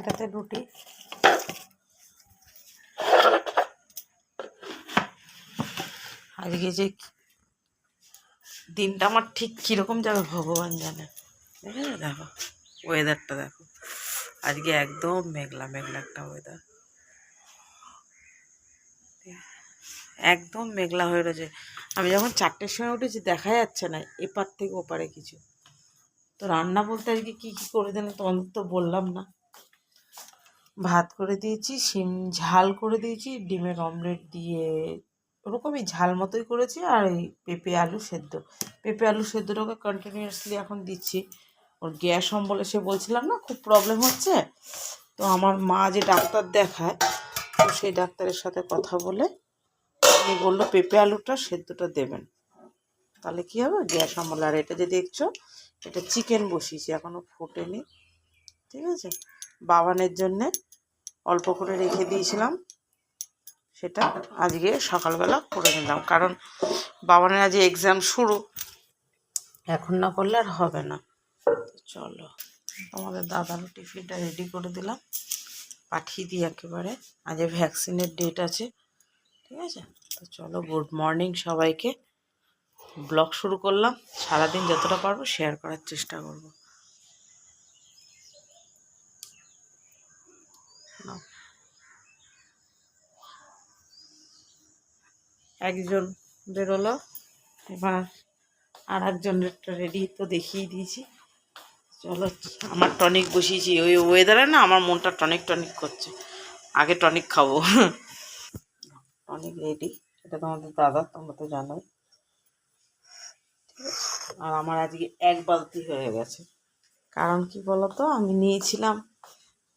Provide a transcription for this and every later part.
এটাতে রুটি। আজকে যে দিনটা আমার ঠিক কীরকম যাবে ভগবান জানে। দেখো ওয়েদারটা দেখো। আজকে একদম মেঘলা মেঘলা একটা ওয়েদার একদম মেঘলা হয়ে রয়েছে। আমি যখন চারটের সময় উঠেছি, দেখা যাচ্ছে না, এপার থেকে ওপারে কিছু। তো রান্না বলতে আজকে কী কী করে দিলাম তোমাদের তো বললাম না। ভাত করে দিয়েছি, শিম ঝাল করে দিয়েছি, ডিমের অমলেট দিয়ে ওরকমই ঝাল মতোই করেছি আর এই পেঁপে আলু সেদ্ধ। পেঁপে আলু সেদ্ধটাকে কন্টিনিউয়াসলি এখন দিচ্ছি। ওর গ্যাস অম্বলে সে বলছিলাম না, খুব প্রবলেম হচ্ছে। তো আমার মা যে ডাক্তার দেখায়, তো সেই ডাক্তারের সাথে কথা বলে উনি বলল, পেঁপে আলুটা সেদ্ধটা দেবেন। তাহলে কী হবে? গ্যাস অম্বল। আর এটা যে দেখছ, এটা চিকেন বসিয়েছি এখনও ফোটেনি। ঠিক আছে? বাবানের জন্যে অল্প করে রেখে দিয়েছিলাম। সেটা আজকে সকালবেলা করে নিলাম। কারণ বাবানের আজ এক্সাম শুরু। এখন না করলে আর হবে না। চলো, তোমাদের দাদারও টিফিনটা রেডি করে দিলাম। পাঠিয়ে দিই একেবারে। আজ ভ্যাকসিনের ডেট আছে। ঠিক আছে? তো চলো গুড মর্নিং সবাইকে। ব্লগ শুরু করলাম। সারাদিন যতটা পারব শেয়ার করার চেষ্টা করব। একজন বেরোলো, এবার আর একজনেরটা রেডি তো দেখিয়ে দিয়েছি। চলো, আমার টনিক বসিয়েছি। ওই ওয়েদারে না আমার মনটা টনিক টনিক করছে। আগে টনিক খাব। টনিক রেডি এটা তোমাদের দাদা, তোমরা তো জানোই। আর আমার আজকে এক বালতি হয়ে গেছে। কারণ কি বলতো? আমি নিয়েছিলাম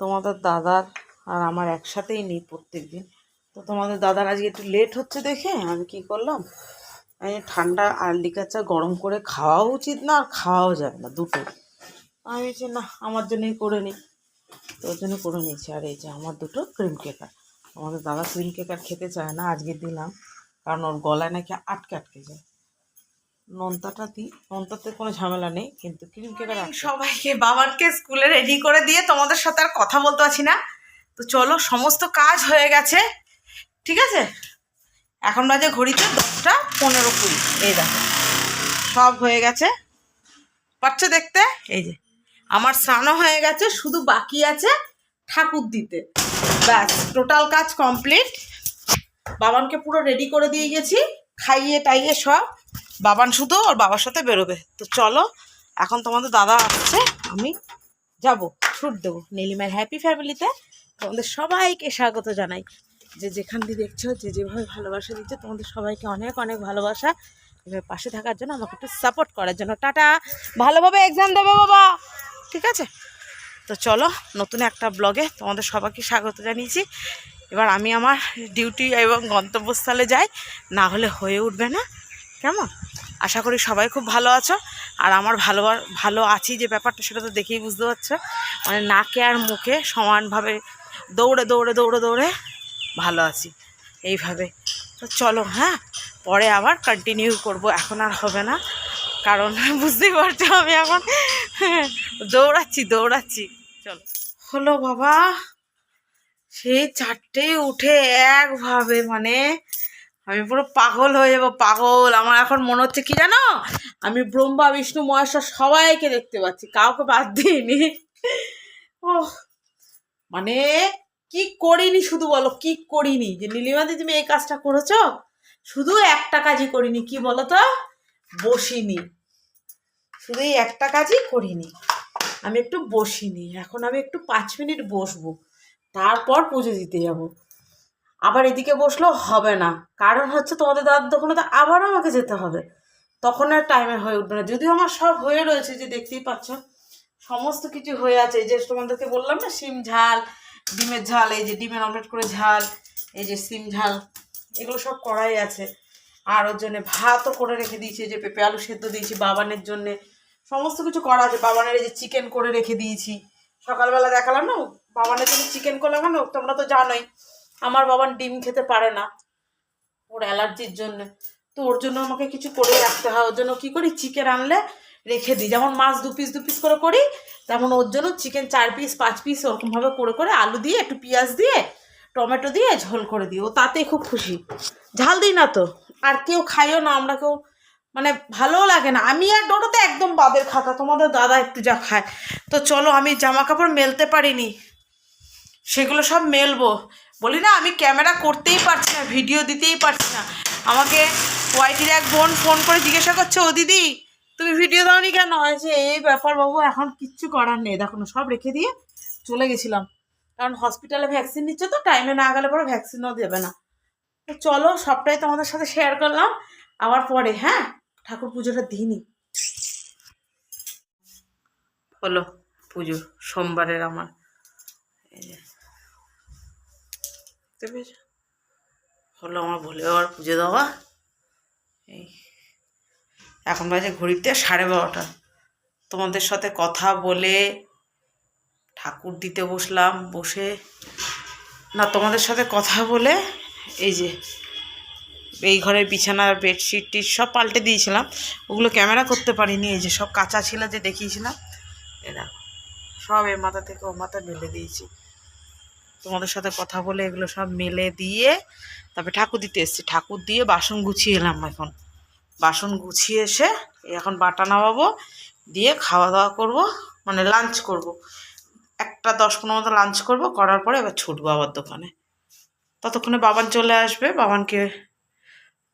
তোমাদের দাদার, আর আমার একসাথেই নিই প্রত্যেক দিন তো তোমাদের দাদার আজকে একটু লেট হচ্ছে দেখে আমি কি করলাম? আমি ঠান্ডা আর লিকার চা গরম করে খাওয়াও উচিত না আর খাওয়াও যাবে না দুটো আমি বলছি না আমার জন্যই করে নিই তো ওর জন্য করে নিয়েছি। আর এই যে আমার দুটো ক্রিম কেকার আমাদের দাদা ক্রিম কেকার খেতে চায় না আজকে দিলাম। কারণ ওর গলায় নাকি আটকে আটকে যায়। নোনতাটা দিই নোনতাতে কোনো ঝামেলা নেই কিন্তু ক্রিম কেকার সবাইকে বাবানকে স্কুলে রেডি করে দিয়ে তোমাদের সাথে আর কথা বলতে পারছি না। তো চলো সমস্ত কাজ হয়ে গেছে। ঠিক আছে? এখন বাজে ঘড়িতে দশটা পনেরো কুড়ি। এই দেখো, সব হয়ে গেছে। পাচ্ছে দেখতে? এই যে, আমার স্নানও হয়ে গেছে, শুধু বাকি আছে ঠাকুর দিতে। ব্যাস, টোটাল কাজ কমপ্লিট। বাবানকে পুরো রেডি করে দিয়ে গেছি, খাইয়ে টাইয়ে সব। বাবান শুধু ওর বাবার সাথে বেরোবে। তো চলো, এখন তোমাদের দাদা আসছে, আমি যাব, ছুট দেবো। নীলিমার হ্যাপি ফ্যামিলিতে তোমাদের সবাইকে স্বাগত জানাই। যে যেখান দিয়ে দেখছ, যে যেভাবে ভালোবাসা দিচ্ছে, তোমাদের সবাইকে অনেক অনেক ভালোবাসা। এভাবে পাশে থাকার জন্য আমাকে একটু সাপোর্ট করার জন্য। টাটা! ভালোভাবে এক্সাম দেবে বাবা। ঠিক আছে? তো চলো, নতুন একটা ব্লগে তোমাদের সবাইকে স্বাগত জানিয়েছি। এবার আমি আমার ডিউটি এবং গন্তব্যস্থলে যাই। না হলে হয়ে উঠবে না। কেমন? আশা করি সবাই খুব ভালো আছো। আর আমার ভালো ভালো আছি যে ব্যাপারটা, সেটা তো দেখেই বুঝতে পারছ। মানে নাকে আর মুখে সমানভাবে দৌড়ে দৌড়ে দৌড়ে দৌড়ে ভালো আছি। এইভাবে। তো চলো হ্যাঁ? পরে আবার কন্টিনিউ করব। এখন আর হবে না। কারণ বুঝতেই পারছ আমি এখন। দৌড়াচ্ছি দৌড়াচ্ছি। চলো। হলো বাবা সেই চারটে উঠে একভাবে মানে আমি পুরো পাগল হয়ে যাব, পাগল। আমার এখন মনে হচ্ছে কি জানো? আমি ব্রহ্মা, বিষ্ণু, মহেশ্বর সবাইকে দেখতে পাচ্ছি। কাউকে বাদ দিইনি। ও মানে কি করিনি শুধু বলো, কি করিনি? যে নীলিমাদি তুমি এই কাজটা করেছ? শুধু একটা কাজই করিনি, কি বলো তো বসিনি। শুধু এই একটা কাজই করিনি। আমি একটু বসিনি। এখন আমি একটু পাঁচ মিনিট বসবো। তারপর পুজো দিতে যাব। আবার এদিকে বসলেও হবে না। কারণ হচ্ছে তোমাদের দাদার দোকানে তো আবারও আমাকে যেতে হবে। তখন আর টাইমে হয়ে উঠবে না। যদিও আমার সব হয়ে রয়েছে, যে দেখতেই পাচ্ছ। সমস্ত কিছু হয়ে আছে। যে তোমাদেরকে বললাম না সিম ঝাল ডিমের ঝাল, এই যে ডিমের অমলেট করে ঝাল, এই যে সিম ঝাল, এগুলো সব করাই আছে। আর ওর জন্য ভাতও করে রেখে দিয়েছি যে পেঁপে আলু সেদ্ধ দিয়েছি বাবানের জন্যে। সমস্ত কিছু করা আছে, বাবানের এই যে চিকেন করে রেখে দিয়েছি। সকালবেলা দেখালাম না, বাবানের জন্য চিকেন করলাম না, তোমরা তো জানোই, আমার বাবান ডিম খেতে পারে না ওর অ্যালার্জির জন্য। তো ওর জন্য আমাকে কিছু করে রাখতে হয়, ওর জন্য কী করি, চিকেন আনলে রেখে দিই। যেমন মাছ দু পিস দু পিস করে করি তেমন ওর জন্য চিকেন চার পিস পাঁচ পিস ওরকমভাবে করে করে আলু দিয়ে, একটু পেঁয়াজ দিয়ে, টমেটো দিয়ে ঝোল করে দিই ও তাতেই খুব খুশি। ঝাল দিই না তো। আর কেউ খাইও না, আমরা কেউ মানে ভালোও লাগে না। আমি আর ডোটোতে একদম বাদের খাতা, তোমাদের দাদা একটু যা খায়। তো চলো, আমি জামা কাপড় মেলতে পারিনি। সেগুলো সব মেলবো। বলি না, আমি ক্যামেরা করতেই পারছি না, ভিডিও দিতেই পারছি না। আমাকে ওয়াইটির এক বোন ফোন করে জিজ্ঞাসা করছে, ও দিদি তুমি ভিডিও দাওনি কেন? যে এই ব্যাপার বাবু, এখন কিচ্ছু করার নেই। দেখো সব রেখে দিয়ে চলে গেছিলাম। কারণ হসপিটালে ভ্যাকসিন নিচ্ছে তো টাইমে না গেলে পরে ভ্যাকসিনও দেবে না। তো চলো, সবটাই তোমাদের সাথে শেয়ার করলাম। আবার পরে হ্যাঁ? ঠাকুর পুজোটা দিইনি। হলো পুজো, সোমবারের আমার? হলো আমার ভুলে আবার পুজো দেওয়া। এই। এখন বাজে ঘড়িতে সাড়ে বারোটা। তোমাদের সাথে কথা বলে ঠাকুর দিতে বসলাম, বসে না, তোমাদের সাথে কথা বলে এই যে এই ঘরের বিছানার বেডশিট টিট সব পাল্টে দিয়েছিলাম। ওগুলো ক্যামেরা করতে পারিনি, এই যে সব কাঁচা ছিল যে দেখিয়েছিলাম। এরা সব এ মাথা থেকে ও মাথা মেলে দিয়েছি। তোমাদের সাথে কথা বলে এগুলো সব মেলে দিয়ে তারপরে ঠাকুর দিতে এসেছি। ঠাকুর দিয়ে বাসন গুছিয়ে এলাম এখন। বাসন গুছিয়ে এসে এখন বাটা নামাবো, দিয়ে খাওয়া দাওয়া করব মানে লাঞ্চ করব। একটা দশ পনেরো মতো লাঞ্চ করব, করার পরে এবার ছুটবো আবার দোকানে। ততক্ষণে বাবান চলে আসবে, বাবানকে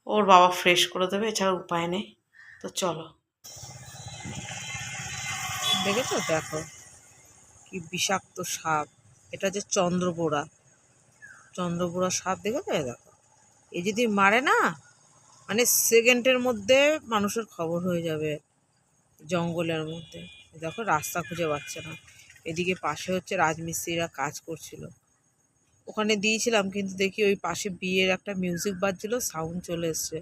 ওর বাবা ফ্রেশ করে দেবে, এছাড়া উপায় নেই। তো চলো। দেখেছ? দেখো, কি বিষাক্ত সাপ। এটা যে চন্দ্রবোড়া। চন্দ্রবোড়া সাপ দেখেছ? দেখো। এ যদি মারে না মানে সেকেন্ডের মধ্যে মানুষের খবর হয়ে যাবে জঙ্গলের মধ্যে। দেখো রাস্তা খুঁজে পাচ্ছে না। এদিকে পাশে হচ্ছে রাজমিস্ত্রিরা কাজ করছিল। ওখানে দিয়েছিলাম, কিন্তু দেখি ওই পাশে বিয়ের একটা মিউজিক বাজছিল সাউন্ড চলে এসছে।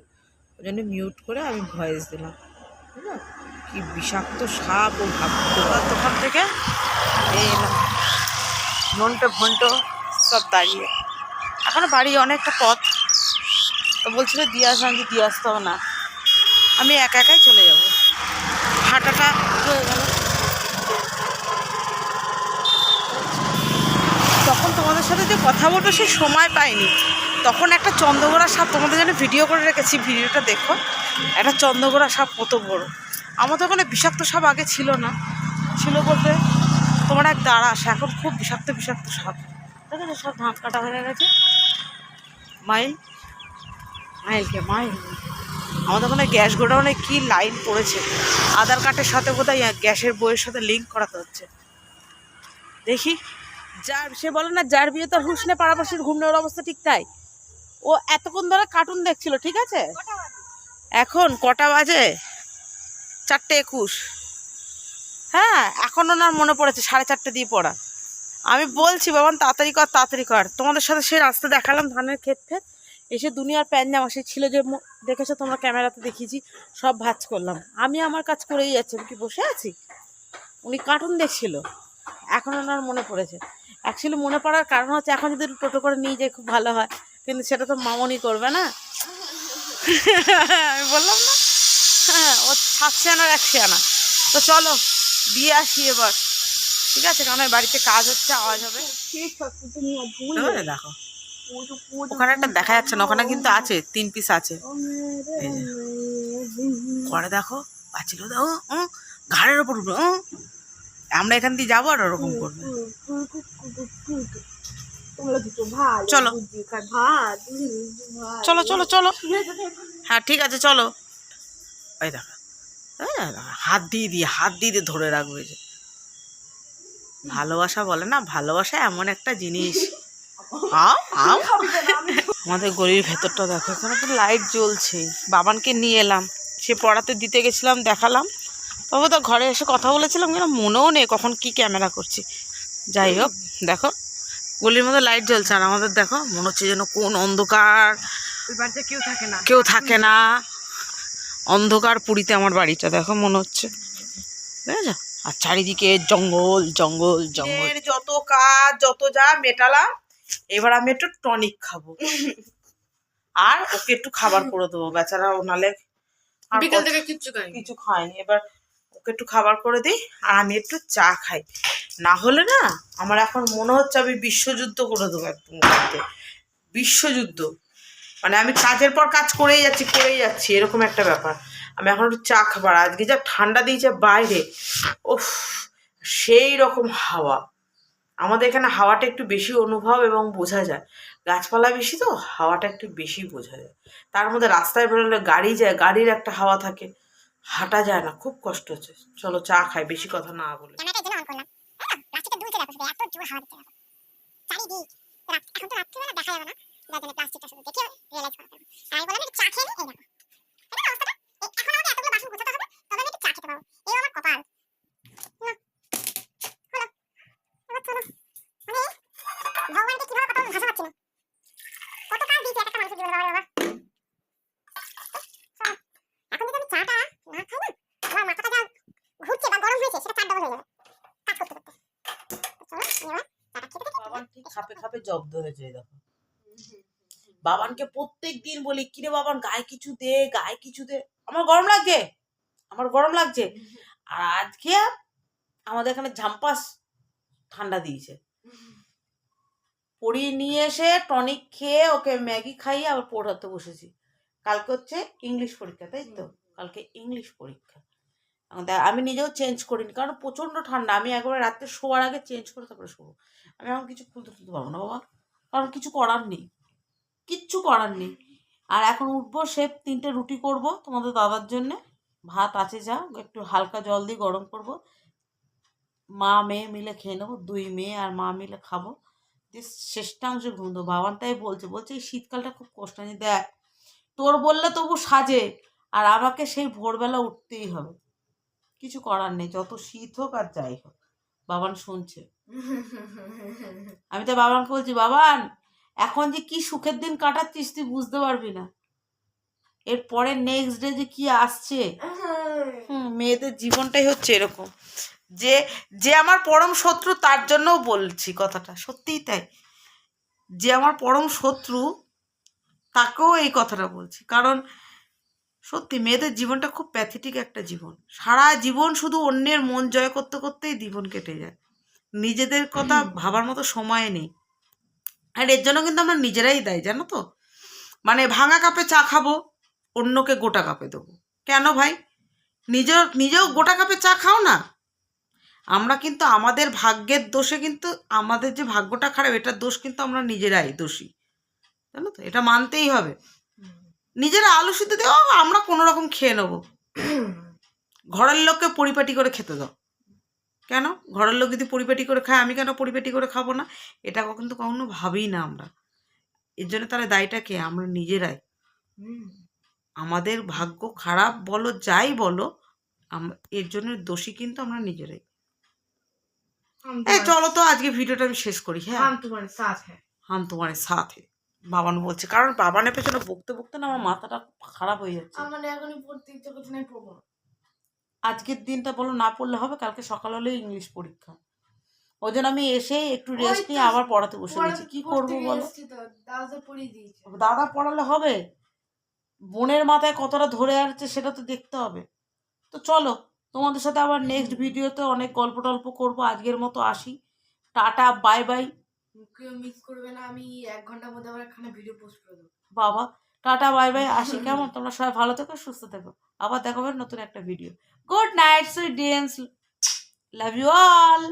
ওই জন্য মিউট করে আমি ভয়েস দিলাম। বুঝলো কি বিষাক্ত সাপ ও ভাবতো দোকান থেকে। নন্টো ভন্টো সব দাঁড়িয়ে। এখনও বাড়ি অনেকটা পথ। বলছিল দিয়ে আসো আমি দিয়ে আসতে হবে না। আমি একা একাই চলে যাব। হাঁটাটা হয়ে গেল। তখন তোমাদের সাথে যে কথা বলব সে সময় পাইনি। তখন একটা চন্দ্রগোড়া সাপ তোমাদের জন্য ভিডিও করে রেখেছি, ভিডিওটা দেখো। একটা চন্দ্রগোড়া সাপ কত বড়। আমাদের ওখানে বিষাক্ত সাপ আগে ছিল না। ছিল বলতে তোমার এক দাঁড়াস এখন খুব বিষাক্ত বিষাক্ত সাপ। দেখেছ সব ধান কাটা হয়ে গেছে? মাইল? মাইলকে, মাইল। আমাদের ওখানে গ্যাস গোডাউনে কি লাইন পড়েছে? আধার কার্ডের সাথে বোধহয় গ্যাসের বইয়ের সাথে লিঙ্ক করাতে হচ্ছে। দেখি। যার সে বলে না, যার বিয়ে তার হুশ নেই পাড়াপাশির ঘুম নেওয়ার অবস্থা ঠিক তাই। ও এতক্ষণ ধরে কার্টুন দেখছিল, ঠিক আছে? এখন কটা বাজে? চারটে একুশ। হ্যাঁ এখন ওনার মনে পড়েছে সাড়ে চারটে দিয়ে পড়া। আমি বলছি বাবান তাড়াতাড়ি কর তাড়াতাড়ি কর। তোমাদের সাথে সে রাস্তা দেখালাম ধানের ক্ষেত ফেত এসে দুনিয়ার প্যান জামা সে ছিল যে মো- দেখেছ তোমরা ক্যামেরাতে দেখিয়েছি সব ভাজ করলাম। আমি আমার কাজ করেই যাচ্ছি আমি কি বসে আছি? উনি কার্টুন দেখছিল। এখন ওনার মনে পড়েছে। অ্যাকচুয়ালি মনে পড়ার কারণ হচ্ছে এখন যদি টোটো করে নিয়ে যাই খুব ভালো হয়। কিন্তু সেটা তো মামনি করবে না। আমি বললাম না। হ্যাঁ ও সাতশে আনার একশো আনা তো চলো দিয়ে আসি এবার। ঠিক আছে? কারণ বাড়িতে কাজ হচ্ছে আওয়াজ হবে। দেখো। ওখানে একটা দেখা যাচ্ছে না ওখানে কিন্তু আছে তিন পিস আছে। পরে দেখো পাচ্ছিল উম, ঘাড়ের ওপর উঠবে। আমরা এখান দিয়ে যাব আর ওরকম করবে। চলো। চলো চলো চলো। হ্যাঁ ঠিক আছে চলো। এই দেখো হ্যাঁ, হাত দিয়ে দিয়ে হাত দিয়ে দিয়ে ধরে রাখবে যে। ভালোবাসা বলে না ভালোবাসা এমন একটা জিনিস। আমাদের গলির ভেতরটা দেখো এখানে তো লাইট জ্বলছে। বাবানকে নিয়ে এলাম। সে পড়াতে দিতে গেছিলাম দেখালাম। তবে তো ঘরে এসে কথা বলেছিলাম কিন্তু মনেও নেই কখন কি ক্যামেরা করছি। যাই হোক দেখো গলির মধ্যে লাইট জ্বলছে। আর আমাদের দেখো মনে হচ্ছে যেন কোন অন্ধকার। বাড়িতে কেউ থাকে না। কেউ থাকে না। অন্ধকার পুরীতে আমার বাড়িটা দেখো মনে হচ্ছে। দেখেছ? আর চারিদিকে জঙ্গল জঙ্গল জঙ্গল। যত কাজ যত যা মেটালাম। এবার আমি একটু টনিক খাব। আর ওকে একটু খাবার করে দেবো বেচারা ও নালে আর বিকেল থেকে কিচ্ছু খাইনি কিছু খায়নি। এবার ওকে একটু খাবার করে দিই আর আমি একটু চা খাই। না হলে না আমার এখন মনে হচ্ছে আমি বিশ্বযুদ্ধ করে দেবো একদম বিশ্বযুদ্ধ। মানে আমি কাজের পর কাজ করেই যাচ্ছি করেই যাচ্ছি এরকম একটা ব্যাপার। আমি এখন একটু চা খাবার আজকে যা ঠান্ডা দিয়েছে বাইরে উফ সেই রকম হাওয়া। আমাদের এখানে হাওয়াটা একটু বেশি অনুভব এবং বোঝা যায়। গাছপালা বেশি তো, হাওয়াটা একটু বেশি বোঝা যায়। তার মধ্যে রাস্তায় বেরোলে গাড়ি যায়, গাড়ির একটা হাওয়া থাকে। হাঁটা যায় না, খুব কষ্ট হচ্ছে। চলো চা খাই, বেশি কথা না বলে। চা খেয়ে এই দেখো। এখন আমাকে এতগুলো বাসন গোছাতে হবে, তবে আমি একটু চা খেতে আমার কপাল না হলো এবার চলো। মানে ভগবানকে কীভাবে কথা ভাষা পাচ্ছি না? কত কাজ দিয়েছে একটা মানুষের জীবনে বাবা। বাবা এখন যদি আমি চাটা না খাই না আমার মাথাটা যা ঘুরছে বা গরম হয়েছে সেটা চার ডবল হয়ে যাবে। কাজ করতে করতে। চলো এবার চাটা খেতে থাকি খাপে খাপে জব্দ হয়েছে দেখো। বাবানকে প্রত্যেক দিন বলি কিরে বাবান গায়ে কিছু দে গায়ে কিছু দে। আমার গরম লাগছে? আমার গরম লাগছে? আর আজকে আমাদের এখানে ঝাম্পাস ঠান্ডা দিয়েছে। পড়িয়ে নিয়ে এসে টনিক খেয়ে ওকে ম্যাগি খাইয়ে আবার পড়াতে বসেছি। কালকে হচ্ছে ইংলিশ পরীক্ষা তাই তো? কালকে ইংলিশ পরীক্ষা। আমি নিজেও চেঞ্জ করিনি কারণ প্রচণ্ড ঠান্ডা। আমি একবারে রাত্রে শোয়ার আগে চেঞ্জ করে তারপরে শোবো। আমি এখন কিছু খুলতে তুলতে পারব না বাবা। কারণ কিছু করার নেই। কিচ্ছু করার নেই। আর এখন উঠবো সে তিনটে রুটি করব তোমাদের দাদার জন্যে। ভাত আছে যা একটু হালকা জল দিয়ে গরম করব। মা মেয়ে মিলে খেয়ে নেব দুই মেয়ে আর মা মিলে খাব। দিয়ে শেষটাংশ ঘুম দেবো বাবান তাই বলছে বলছে এই শীতকালটা খুব কষ্ট আমি দেখ তোর বললে তবু সাজে আর আমাকে সেই ভোরবেলা উঠতেই হবে। কিছু করার নেই যত শীত হোক আর যাই হোক। বাবান শুনছে। আমি তো বাবানকে বলছি বাবান এখন যে কি সুখের দিন কাটাচ্ছিস তুই বুঝতে পারবি না। এরপরে নেক্সট ডে যে কি আসছে হুম মেয়েদের জীবনটাই হচ্ছে এরকম। যে যে আমার পরম শত্রু তার জন্যও বলছি কথাটা। সত্যিই তাই। যে আমার পরম শত্রু তাকেও এই কথাটা বলছি। কারণ সত্যি মেয়েদের জীবনটা খুব প্যাথেটিক একটা জীবন। সারা জীবন শুধু অন্যের মন জয় করতে করতেই জীবন কেটে যায়। নিজেদের কথা ভাবার মতো সময় নেই। আর এর জন্য কিন্তু আমরা নিজেরাই দায়ী জানো তো? মানে ভাঙা কাপে চা খাব অন্যকে গোটা কাপে দেবো। কেন ভাই? নিজেও নিজেও গোটা কাপে চা খাও না? আমরা কিন্তু আমাদের ভাগ্যের দোষে কিন্তু আমাদের যে ভাগ্যটা খারাপ, এটার দোষ কিন্তু আমরা নিজেরাই দোষী। জানো তো? এটা মানতেই হবে। নিজেরা আলু সিদ্ধ দেওয়া আমরা কোনো রকম খেয়ে নেব। ঘরের লোককে পরিপাটি করে খেতে দাও। কেন? ঘরের লোক যদি পরিপাটি করে খায়, আমি কেন পরিপাটি করে খাব না? এটা কিন্তু কখনো ভাবিই না আমরা। এর জন্য তাহলে দায়টা কে? আমরা নিজেরাই। আমাদের ভাগ্য খারাপ বলো, যাই বলো এর জন্য দোষী কিন্তু আমরা নিজেরাই। চলো তো আজকে ভিডিওটা আমি শেষ করি হ্যাঁ। হাম তোমার সাথে হ্যাঁ। বাবান বলছে কারণ বাবানের পেছনে বকতে বকতে না আমার মাথাটা খারাপ হয়ে যাচ্ছে। আজকের দিনটা বলো না পড়লে হবে কালকে সকাল হলে ইংলিশ পরীক্ষা। ওই জন্য আমি এসে একটু রেস্ট নিয়ে আবার পড়াতে বসে গেছি কি করব বলো? দাদা পড়ালে হবে? বোনের মাথায় কতটা ধরে আসছে সেটা তো দেখতে হবে। তো চলো তোমাদের সাথে আবার নেক্সট ভিডিওতে অনেক গল্প টল্প করব। আজকের মতো আসি। টাটা বাই বাই কেউ মিস করবে না আমি এক ঘণ্টার মধ্যে আবার এখানে ভিডিও পোস্ট করে দেবো। বাবা টাটা বাই বাই আসি কেমন? তোমরা সবাই ভালো থেকো সুস্থ থেকো। আবার দেখাবে নতুন একটা video good night sweet dreams love you all